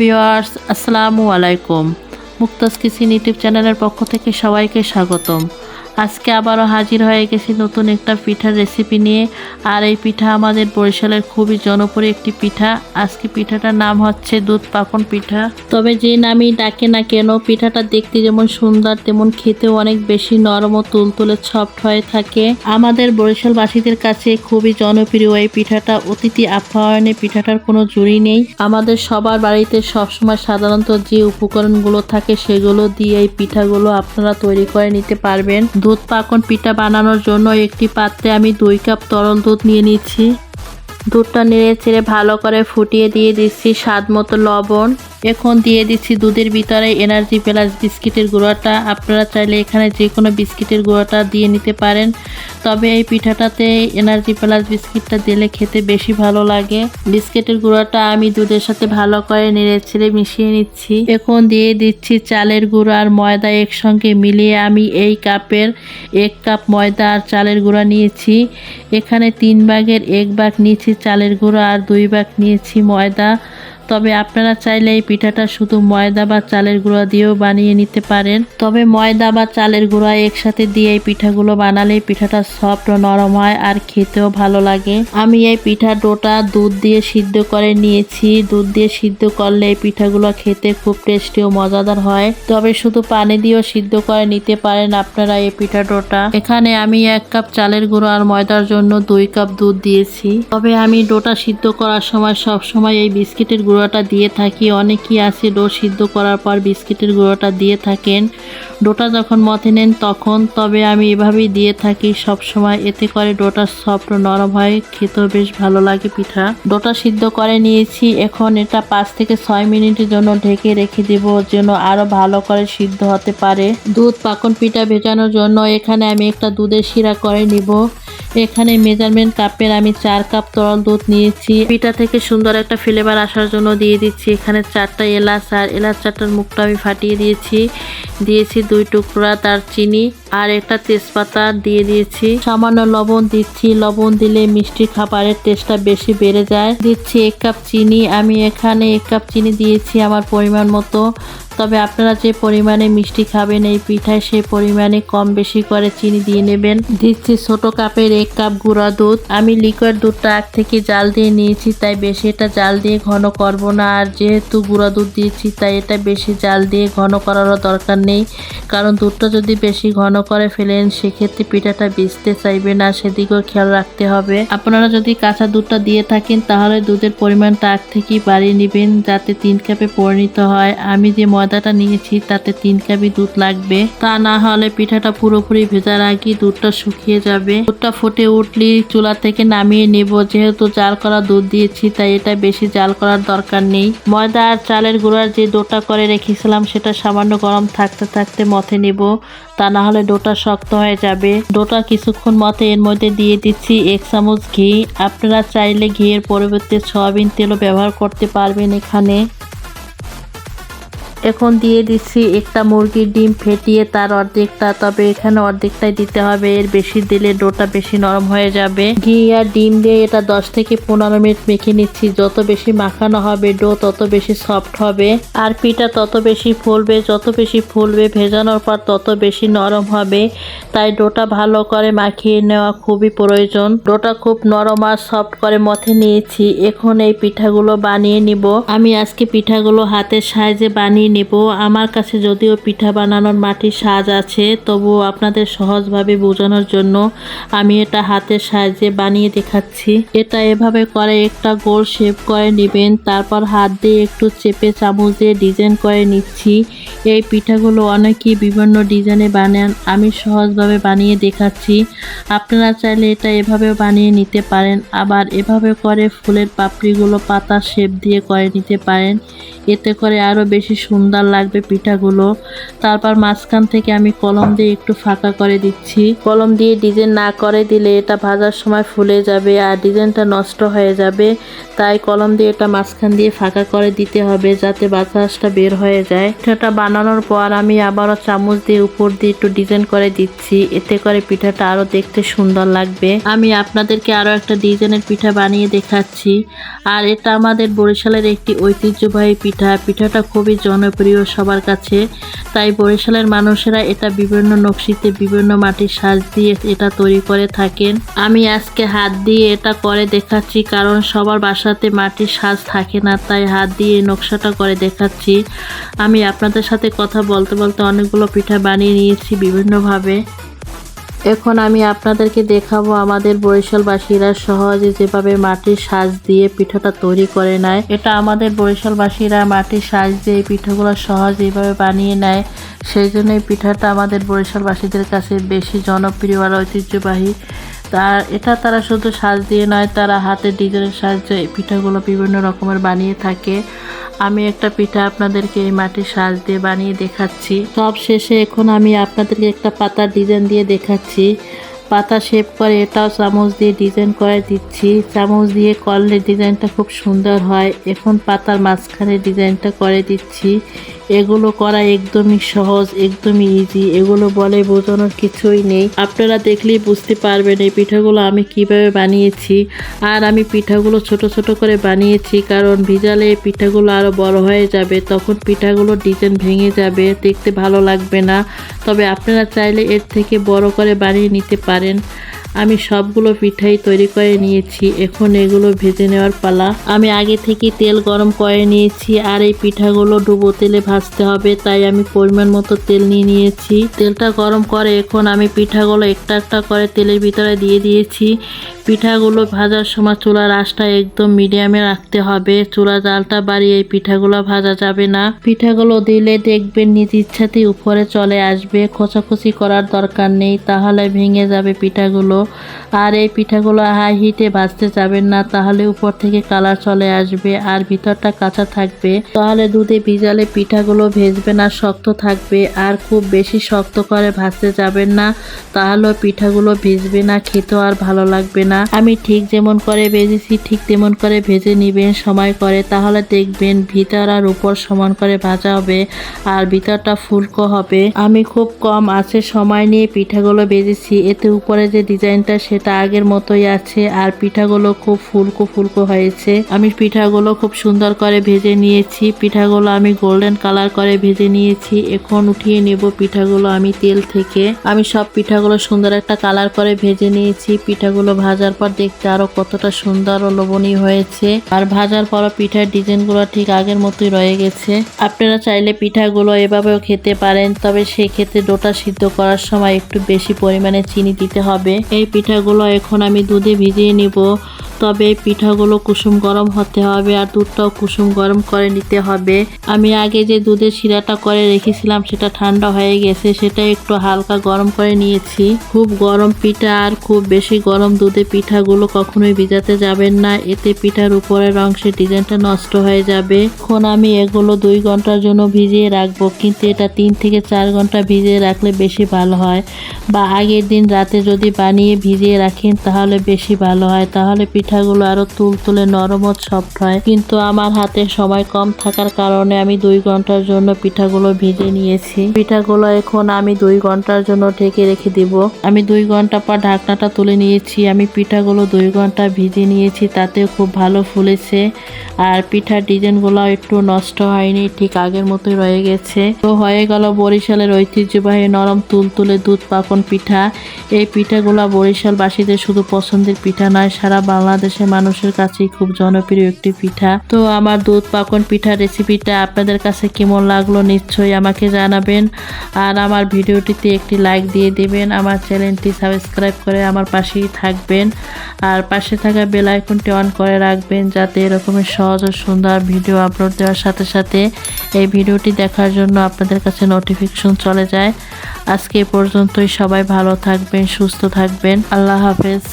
Viewers আসসালামু আলাইকুম। Mukta's kitchen YouTube চ্যানেলের পক্ষ থেকে সবাইকে স্বাগতম। আজকে আবারও হাজির হয়ে গেছি নতুন একটা পিঠার রেসিপি নিয়ে। আর এই পিঠা আমাদের বরিশালের খুবই জনপ্রিয় একটি পিঠা। আজকে পিঠাটার নাম হচ্ছে দুধ পাকন পিঠা। তবে যে নামই ডাকে না কেন, পিঠাটা দেখতে যেমন সুন্দর, তেমন খেতেও অনেক বেশি নরম ও তুলতুলে সফট হয়ে থাকে। আমাদের বরিশালবাসীদের কাছে খুবই জনপ্রিয় এই পিঠাটা। অতিথি আপ্যায়নে পিঠাটার কোনো জুড়ি নেই। আমাদের সবার বাড়িতে সবসময় সাধারণত যে উপকরণগুলো থাকে সেগুলো দিয়ে এই পিঠাগুলো আপনারা তৈরি করে নিতে পারবেন। দুধ পাকন পিঠা বানানোর জন্য একটি পাত্রে আমি দুই কাপ তরল দুধ নিয়ে নিচ্ছি। দুধটা নেড়ে চেড়ে ভালো করে ফুটিয়ে দিয়ে দিচ্ছি স্বাদ মতো লবণ। এখন দিয়ে দিচ্ছি দুধের ভিতরে এনার্জি প্লাস বিস্কিটের গুঁড়োটা। আপনারা চাইলে এখানে যে কোনো বিস্কিটের গুঁড়োটা দিয়ে নিতে পারেন। তবে এই পিঠাটাতে এনার্জি প্লাস বিস্কিটটা দিলে খেতে বেশি ভালো লাগে। বিস্কিটের গুঁড়োটা আমি দুধের সাথে ভালো করে নেড়ে ছেড়ে মিশিয়ে নিচ্ছি। এখন দিয়ে দিচ্ছি চালের গুঁড়ো আর ময়দা একসঙ্গে মিলিয়ে আমি এই কাপের এক কাপ ময়দা আর চালের গুঁড়া নিয়েছি। এখানে তিন ভাগের এক ভাগ নিয়েছি চালের গুঁড়ো আর দুই ভাগ নিয়েছি ময়দা। তবে আপনারা চাইলে এই পিঠাটা শুধু ময়দা বা চালের গুঁড়া দিয়েও বানিয়ে নিতে পারেন। তবে ময়দা বা চালের গুঁড়া একসাথে দিয়ে এই পিঠাগুলো বানালে পিঠাটা সফট ও নরম হয় আর খেতেও ভালো লাগে। আমি এই পিঠা ডোটা দুধ দিয়ে সিদ্ধ করে নিয়েছি। দুধ দিয়ে সিদ্ধ করলে এই পিঠাগুলো খেতে খুব টেস্টি ও মজাদার হয়। তবে শুধু পানি দিয়েও সিদ্ধ করে নিতে পারেন আপনারা এই পিঠা ডোটা। এখানে আমি এক কাপ চালের গুঁড়ো আর ময়দার জন্য দুই কাপ দুধ দিয়েছি। তবে আমি ডোটা সিদ্ধ করার সময় সব সময় এই বিস্কিটের গুঁড়োটা দিয়ে থাকি। অনেকেই আছে ডো সিদ্ধ করার পর বিস্কিটের গুঁড়োটা দিয়ে থাকেন। ডোটা যখন মথে নেন তখন, তবে আমি এভাবেই দিয়ে থাকি সব সময় এতে করে ডোটা সফট নরম হয়, খেতেও বেশ ভালো লাগে পিঠা। ডোটা সিদ্ধ করে নিয়েছি। এখন এটা পাঁচ থেকে ছয় মিনিটের জন্য ঢেকে রেখে দেব যেন আরও ভালো করে সিদ্ধ হতে পারে। দুধ পাকন পিঠা ভেজানোর জন্য এখানে আমি একটা দুধের শিরা করে নিব। এখানে মেজারমেন্ট কাপের আমি চার কাপ তরল দুধ নিয়েছি। পিঠা থেকে সুন্দর একটা ফ্লেভার আসার জন্য দিয়ে দিচ্ছি। এখানে চারটা এলাচ আর এলাচ চারটার মুখটা আমি ফাটিয়ে দিয়েছি। দিয়েছি দুই টুকরা দারচিনি। আর একটা তেজপাতা দিয়ে দিয়েছি। সামান্য লবণ দিচ্ছি। লবণ দিলে মিষ্টি খাবারের টেস্টটা বেশি বেড়ে যায়। দিচ্ছি এক কাপ চিনি। আমি এখানে এক কাপ চিনি দিয়েছি আমার পরিমাণ মতো। তবে আপনারা যে পরিমাণে মিষ্টি খাবেন এই পিঠায় সেই পরিমাণে কম বেশি করে চিনি দিয়ে নেবেন। দিচ্ছি ছোট কাপের এক কাপ গুঁড়া দুধ। আমি লিকুইড দুধটা আগ থেকে জাল দিয়ে নিয়েছি, তাই বেশি এটা জাল দিয়ে ঘন করব না। আর যেহেতু গুঁড়া দুধ দিয়েছি, তাই এটা বেশি জাল দিয়ে ঘন করারও দরকার নেই। কারণ দুধটা যদি বেশি ঘন করে ফেলেন, সেক্ষেত্রে পিঠাটা ভিজতে চাইবে না, সেদিকেও খেয়াল রাখতে হবে। আপনারা যদি কাঁচা দুধটা দিয়ে থাকেন, তাহলে দুধের পরিমাণটা আগ থেকেই বাড়িয়ে নেবেন, যাতে তিন কাপে পরিণত হয়। আমি যে ময়দাটা নিয়েছি, তাতে তিন কাপই দুধ লাগবে। তা না হলে পিঠাটা পুরোপুরি ভেজার আগে দুধটা শুকিয়ে যাবে। দুধটা ফুটে উঠলে চুলা থেকে নামিয়ে নেব। যেহেতু জাল করা দুধ দিয়েছি, তাই এটা বেশি জাল করার দরকার নেই। ময়দা আর চালের গুঁড়ার যে ডোটা করে রেখেছিলাম, সেটা সামান্য গরম থাকতে থাকতে মথে নেব। তা না হলে ডোটা শক্ত হয়ে যাবে। ডোটা কিছুক্ষণ মতে এর মধ্যে দিয়ে দিচ্ছি এক চামচ ঘি। আপনারা চাইলে ঘিয়ের পরিবর্তে সয়াবিন তেলও ব্যবহার করতে পারবেন এখানে। এখন দিয়ে দিচ্ছি একটা মুরগির ডিম ফেটিয়ে তার অর্ধেকটা, তবে এখানে অর্ধেকটাই দিতে হবে। এর বেশি দিলে ডোটা বেশি নরম হয়ে যাবে। ঘি আর ডিম দিয়ে এটা দশ থেকে পনেরো মিনিট মেখে নিচ্ছি। যত বেশি মাখানো হবে ডো, তত বেশি সফট হবে। আর পিঠা তত বেশি ফুলবে। যত বেশি ফুলবে ভেজানোর পর তত বেশি নরম হবে। তাই ডোটা ভালো করে মাখিয়ে নেওয়া খুবই প্রয়োজন। ডোটা খুব নরম আর সফট করে মথে নিয়েছি। এখন এই পিঠাগুলো বানিয়ে নিব। আমি আজকে পিঠাগুলো হাতের সাহায্যে বানিয়ে নেব। আমার কাছে যদিও পিঠা বানানোর মাটির সাজ আছে, তবুও আপনাদের সহজভাবে বোঝানোর জন্য আমি এটা হাতের সাহায্যে বানিয়ে দেখাচ্ছি। এটা এভাবে করে একটা গোল শেপ করে নেবেন, তারপর হাত দিয়ে একটু চেপে চামচ দিয়ে ডিজাইন করে নিচ্ছি। এই পিঠাগুলো অনেকেই বিভিন্ন ডিজাইনে বানান, আমি সহজভাবে বানিয়ে দেখাচ্ছি। আপনারা চাইলে এটা এভাবেও বানিয়ে নিতে পারেন, আবার এভাবে করে ফুলের পাপড়িগুলো পাতা শেপ দিয়ে করে নিতে পারেন। এতে করে আরও বেশি সুন্দর লাগবে পিঠাগুলো। তারপর মাঝখান থেকে আমি কলম দিয়ে একটু ফাঁকা করে দিচ্ছি। কলম দিয়ে ডিজাইন না করে দিলে এটা ভাজার সময় ফুলে যাবে আর ডিজাইনটা নষ্ট হয়ে যাবে। তাই কলম দিয়ে এটা মাঝখান দিয়ে ফাঁকা করে দিতে হবে যাতে বাতাসটা বের হয়ে যায়। পিঠাটা বানানোর পর আমি আবারও চামচ দিয়ে উপর দিয়ে একটু ডিজাইন করে দিচ্ছি। এতে করে পিঠাটা আরও দেখতে সুন্দর লাগবে। আমি আপনাদেরকে আরও একটা ডিজাইনের পিঠা বানিয়ে দেখাচ্ছি। আর এটা আমাদের বরিশালের একটি ঐতিহ্যবাহী পিঠা। পিঠা, পিঠাটা খুবই জনপ্রিয় সবার কাছে। তাই বরিশালের মানুষেরা এটা বিভিন্ন নকশিতে, বিভিন্ন মাটির সাজ দিয়ে এটা তৈরি করে থাকেন। আমি আজকে হাত দিয়ে এটা করে দেখাচ্ছি কারণ সবার বাসাতে মাটির সাজ থাকে না, তাই হাত দিয়ে নকশাটা করে দেখাচ্ছি। আমি আপনাদের সাথে কথা বলতে বলতে অনেকগুলো পিঠা বানিয়ে নিয়েছি বিভিন্নভাবে। এখন আমি আপনাদেরকে দেখাবো আমাদের বরিশালবাসীরা সহজে যেভাবে মাটির সাজ দিয়ে পিঠাটা তৈরি করে নেয়। এটা আমাদের বরিশালবাসীরা মাটির সাজ দিয়ে পিঠাগুলো সহজে এইভাবে বানিয়ে নেয়। সেই জন্য এই পিঠাটা আমাদের বরিশালবাসীদের কাছে বেশি জনপ্রিয় আর ঐতিহ্যবাহী। তার, এটা তারা শুধু সাজ দিয়ে নয়, তারা হাতের ডিজাইনের সাহায্যে এই পিঠাগুলো বিভিন্ন রকমের বানিয়ে থাকে। আমি একটা পিঠা আপনাদেরকে এই মাটির সাজ দিয়ে বানিয়ে দেখাচ্ছি। সব শেষে এখন আমি আপনাদেরকে একটা পাতার ডিজাইন দিয়ে দেখাচ্ছি। পাতা শেপ করে এটাও চামচ দিয়ে ডিজাইন করে দিচ্ছি। চামচ দিয়ে করলে ডিজাইনটা খুব সুন্দর হয়। এখন পাতার মাঝখানে ডিজাইনটা করে দিচ্ছি। এগুলো করা একদমই সহজ, একদমই ইজি এগুলো বলে বোঝানোর কিছুই নেই। আপনারা দেখলেই বুঝতে পারবেন এই পিঠাগুলো আমি কীভাবে বানিয়েছি। আর আমি পিঠাগুলো ছোট ছোট করে বানিয়েছি, কারণ ভিজালে পিঠাগুলো আরও বড় হয়ে যাবে, তখন পিঠাগুলো ডিজাইন ভেঙে যাবে, দেখতে ভালো লাগবে না। তবে আপনারা চাইলে এর থেকে বড় করে বানিয়ে নিতে পারেন। আমি সবগুলো পিঠাই তৈরি করে নিয়েছি, এখন এগুলো ভেজে নেওয়ার পালা। আমি আগে থেকে তেল গরম করে নিয়েছি, আর এই পিঠাগুলো ডুবো তেলে ভাজতে হবে, তাই আমি পরিমাণ মতো তেল নিয়ে নিয়েছি। তেলটা গরম করে এখন আমি পিঠাগুলো একটা একটা করে তেলের ভিতরে দিয়ে দিয়েছি। পিঠাগুলো ভাজার সময় চুলার আঁচটা একদম মিডিয়ামে রাখতে হবে। চুলা জালটা বাড়িয়ে পিঠাগুলো ভাজা যাবে না। পিঠাগুলো দিলে দেখবেন নিজ ইচ্ছাতেই উপরে চলে আসবে। খোঁচাখুচি করার দরকার নেই, তাহলে ভেঙে যাবে পিঠাগুলো। আর এই পিঠাগুলো হাই হিটে ভাজতে যাবেন না, তাহলে উপর থেকে কালার চলে আসবে আর ভিতরটা কাঁচা থাকবে। তাহলে দুধে ভিজালে পিঠাগুলো ভেজবে না, শক্ত থাকবে আর খুব বেশি শক্ত করে ভাজতে যাবেন না তাহলে পিঠাগুলো ভিজবে না, খেতেও আর ভালো লাগবে না। আমি ঠিক যেমন করে ভেজেছি, ঠিক তেমন করে ভেজে নিবেন, সময় করে। তাহলে দেখবেন ভিতর আর উপর সমান করে ভাজা হবে আর ভিতরটা ফুলকো হবে। আমি খুব কম আছে, সময় নিয়ে পিঠাগুলো ভেজেছি, এতে উপরে যে ডিজাইনটা সেটা আগের মতোই আছে। আর পিঠাগুলো খুব ফুলকো ফুলকো হয়েছে। আমি পিঠাগুলো খুব সুন্দর করে ভেজে নিয়েছি। পিঠাগুলো আমি গোল্ডেন কালার করে ভেজে নিয়েছি। এখন উঠিয়ে নেব পিঠাগুলো আমি তেল থেকে। আমি সব পিঠাগুলো সুন্দর একটা কালার করে ভেজে নিয়েছি। পিঠাগুলো ভাজার পর দেখতে আরও কতটা সুন্দর ও লোভনীয় হয়েছে। আর ভাজার পর পিঠার ডিজাইনগুলো ঠিক আগের মতোই রয়ে গেছে। আপনারা চাইলে পিঠাগুলো এভাবেও খেতে পারেন, তবে সেক্ষেত্রে ডোটা সিদ্ধ করার সময় একটু বেশি পরিমাণে চিনি দিতে হবে। এই পিঠাগুলো এখন আমি দুধে ভিজিয়ে নিব। তবে এই পিঠাগুলো কুসুম গরম হতে হবে আর দুধটাও কুসুম গরম করে নিতে হবে। আমি আগে যে দুধের শিরাটা করে রেখেছিলাম, সেটা ঠান্ডা হয়ে গেছে, সেটা একটু হালকা গরম করে নিয়েছি। খুব গরম পিঠা আর খুব বেশি গরম দুধে পিঠাগুলো কখনোই ভিজাতে যাবেন না। এতে পিঠার উপরের অংশের ডিজাইনটা নষ্ট হয়ে যাবে। এখন আমি এগুলো দুই ঘণ্টার জন্য ভিজিয়ে রাখব, কিন্তু এটা তিন থেকে চার ঘণ্টা ভিজিয়ে রাখলে বেশি ভালো হয়। বা আগের দিন রাতে যদি বানিয়ে ভিজিয়ে রাখেন, তাহলে বেশি ভালো হয়। তাহলে পিঠাগুলো আরও তুলতুলে নরম সফট হয়। কিন্তু আমার হাতে সময় কম থাকার কারণে আমি দুই ঘণ্টার জন্য পিঠাগুলো ভিজে নিয়েছি। পিঠাগুলো এখন আমি দুই ঘণ্টার জন্য ঢেকে রেখে দিব। আমি দুই ঘণ্টা পর ঢাকনাটা তুলে নিয়েছি। আমি পিঠাগুলো দুই ঘণ্টা ভিজে নিয়েছি তাতেও খুব ভালো ফুলেছে। আর পিঠার ডিজাইনগুলো একটু নষ্ট হয়নি, ঠিক আগের মতোই রয়ে গেছে। তো হয়ে গেল বরিশালের ঐতিহ্যবাহী নরম তুলতুলে দুধ পাকন পিঠা। এই পিঠাগুলো বরিশালবাসীদের শুধু পছন্দের পিঠা নয়, সারা বাংলাদেশের মানুষের কাছেই খুব জনপ্রিয় একটি পিঠা। তো আমার দুধ পাকন পিঠার রেসিপিটা আপনাদের কাছে কেমন লাগল নিশ্চয়ই আমাকে জানাবেন। আর আমার ভিডিওটিতে একটি লাইক দিয়ে দেবেন, আমার চ্যানেলটি সাবস্ক্রাইব করে আমার পাশেই থাকবেন। আর পাশে থাকা বেল আইকনটি অন করে রাখবেন, যাতে এরকমের সহজ ও সুন্দর ভিডিও আপলোড দেওয়ার সাথে সাথে এই ভিডিওটি দেখার জন্য আপনাদের কাছে নোটিফিকেশন চলে যায়। আজকে পর্যন্তই, সবাই ভালো থাকবেন, সুস্থ থাকবেন। আল্লাহ হাফেজ।